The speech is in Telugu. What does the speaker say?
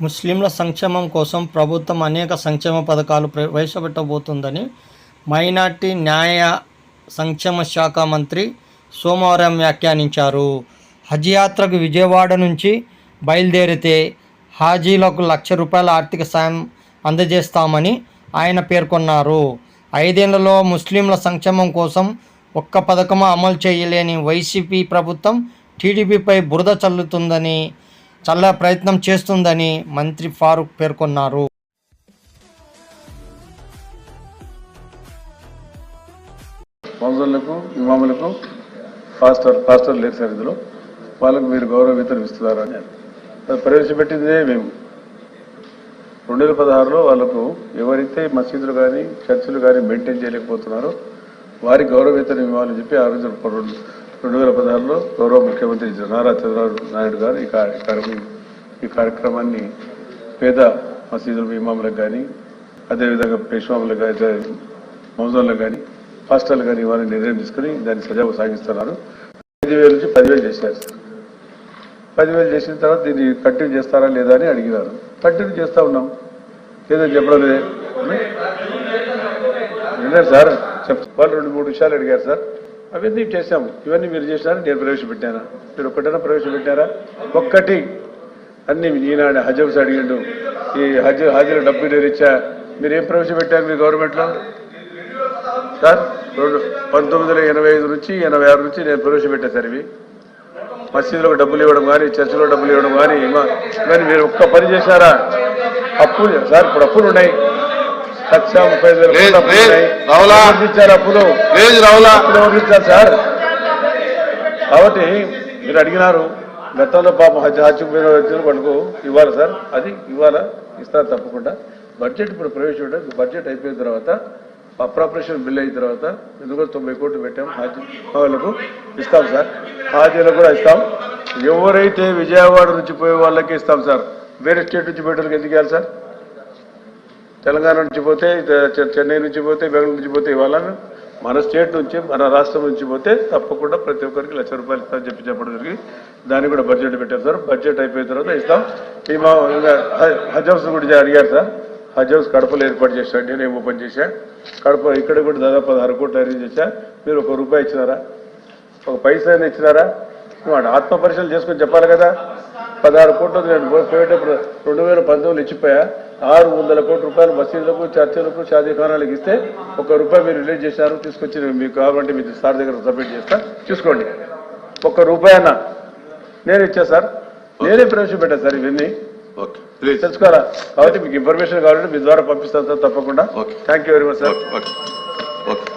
ముస్లింల సంక్షేమం కోసం ప్రభుత్వం అనేక సంక్షేమ పథకాలు ప్రవేశపెట్టబోతుందని మైనార్టీ న్యాయ సంక్షేమ శాఖ మంత్రి సోమవారం వ్యాఖ్యానించారు. హజ్ యాత్రకు విజయవాడ నుంచి బయలుదేరితే హాజీలకు లక్ష రూపాయల ఆర్థిక సాయం అందజేస్తామని ఆయన పేర్కొన్నారు. ఐదేళ్ళలో ముస్లింల సంక్షేమం కోసం ఒక్క పథకం అమలు చేయలేని వైసీపీ ప్రభుత్వం టీడీపీపై బురద చల్లుతుందని చల్ల ప్రయత్నం చేస్తుందని మంత్రి ఫారూక్ పేర్కొన్నారు. మౌజులకు ఇమాములకు పాస్టర్ పాస్టర్ లేదు సార్ ఇందులో వాళ్ళకు మీరు గౌరవ వేతనం ఇస్తున్నారు అని ప్రవేశపెట్టిందే మేము. రెండు వేల పదహారులో వాళ్ళకు ఎవరైతే మసీదులు కానీ చర్చిలు కానీ మెయింటైన్ చేయలేకపోతున్నారో వారికి గౌరవ ఇవ్వాలని చెప్పి ఆ రోజు రెండు వేల పదహారులో గౌరవ ముఖ్యమంత్రి నారా చంద్రబాబు నాయుడు గారు ఈ కార్య- ఈ కార్య- ఈ కార్యక్రమాన్ని పేద మసీదులు ఇమాములకు కానీ అదేవిధంగా పేష్వాములకు కానీ మౌజాలకు కానీ హాస్టల్ కానీ ఇవ్వాలని నిర్ణయం తీసుకుని దాన్ని సజావు సాగిస్తున్నారు. ఐదు వేల నుంచి పదివేలు చేశారు. సార్ పదివేలు చేసిన తర్వాత దీన్ని కంటిన్యూ చేస్తారా లేదా అని అడిగినారు. కంటిన్యూ చేస్తా ఉన్నాం. లేదని చెప్పడం లేదే. విన్నారు సార్. చెప్ వాళ్ళు రెండు మూడు విషయాలు అడిగారు సార్. అవన్నీ చేశాము. ఇవన్నీ మీరు చేసినారు నేను ప్రవేశపెట్టాను? మీరు ఒక్కటైనా ప్రవేశపెట్టారా? ఒక్కటి. అన్ని ఈనాడు హజబ్స్ అడిగిండు. ఈ హజ్ హాజీలు డబ్బు నేను ఇచ్చా. మీరు ఏం ప్రవేశపెట్టారు మీ గవర్నమెంట్లో? సార్ రెండు పంతొమ్మిది వందల ఎనభై ఐదు నుంచి ఎనభై ఆరు నుంచి నేను ప్రవేశపెట్టా సార్ ఇవి. మసీదులకు డబ్బులు ఇవ్వడం కానీ చర్చిలో డబ్బులు ఇవ్వడం కానీ ఇవన్నీ మీరు ఒక్క పని చేశారా? అప్పులు సార్ ఇప్పుడు అప్పులు ఉన్నాయి. లక్ష ముప్పై వేల ఇచ్చారు అప్పులు ఎవరికి ఇచ్చారు సార్? కాబట్టి మీరు అడిగినారు గతంలో పాపం హజ్ హజ్కు పోయిన వ్యక్తులు వాళ్ళకు ఇవ్వాలి సార్. అది ఇవ్వాలా? ఇస్తారు? తప్పకుండా. బడ్జెట్ ఇప్పుడు ప్రవేశపెట్టాం బడ్జెట్ అయిపోయిన తర్వాత అప్రాపరేషన్ బిల్ అయిన తర్వాత ఎందుకంటే తొంభై కోట్లు పెట్టాం. హాజీ వాళ్ళకు ఇస్తాం సార్. హాజీలకు కూడా ఇస్తాం. ఎవరైతే విజయవాడ నుంచి పోయే వాళ్ళకి ఇస్తాం సార్. వేరే స్టేట్ నుంచి వాళ్ళకి ఎందుకు ఇవ్వాలి సార్? తెలంగాణ నుంచి పోతే చె- చెన్నై నుంచి పోతే బెంగళూరు నుంచి పోతే ఇవాళ మన స్టేట్ నుంచి మన రాష్ట్రం నుంచి పోతే తప్పకుండా ప్రతి ఒక్కరికి లక్ష రూపాయలు ఇస్తామని చెప్పి చెప్పడం జరిగింది. దాన్ని కూడా బడ్జెట్ పెట్టారు సార్. బడ్జెట్ అయిపోయిన తర్వాత ఇస్తాం. ఈ మా హజ్ హౌస్ గురించి అడిగారు సార్. హజ్ హౌస్ కడపలో ఏర్పాటు చేశాను నేనే ఓపెన్ చేశాను కడప ఇక్కడ కూడా దాదాపు పదహారు కోట్లు అరేంజ్ చేశా. మీరు ఒక రూపాయి ఇచ్చినారా? ఒక పైసా ఇచ్చినారా? వాడు ఆత్మ పరిశీలన చేసుకొని చెప్పాలి కదా. పదహారు కోట్లు నేను పోయేటప్పుడు రెండు వేల పంతొమ్మిది ఇచ్చిపోయా. ఆరు వందల కోట్ల రూపాయలు మసీదులకు చర్చలకు షాదీఖానాలకు ఇస్తే ఒక రూపాయి మీరు రిలీజ్ చేశారు తీసుకొచ్చి మీకు కావాలంటే మీకు సార్ దగ్గర సబ్మిట్ చేస్తా. చూసుకోండి. ఒక్క రూపాయి అన్న. నేను ఇచ్చా సార్. నేనే ప్రవేశపెట్టా సార్ ఇవన్నీ. తెలుసుకోవాలా? కాబట్టి మీకు ఇన్ఫర్మేషన్ కావాలంటే మీ ద్వారా పంపిస్తాను సార్ తప్పకుండా. Thank you very much sir. Okay.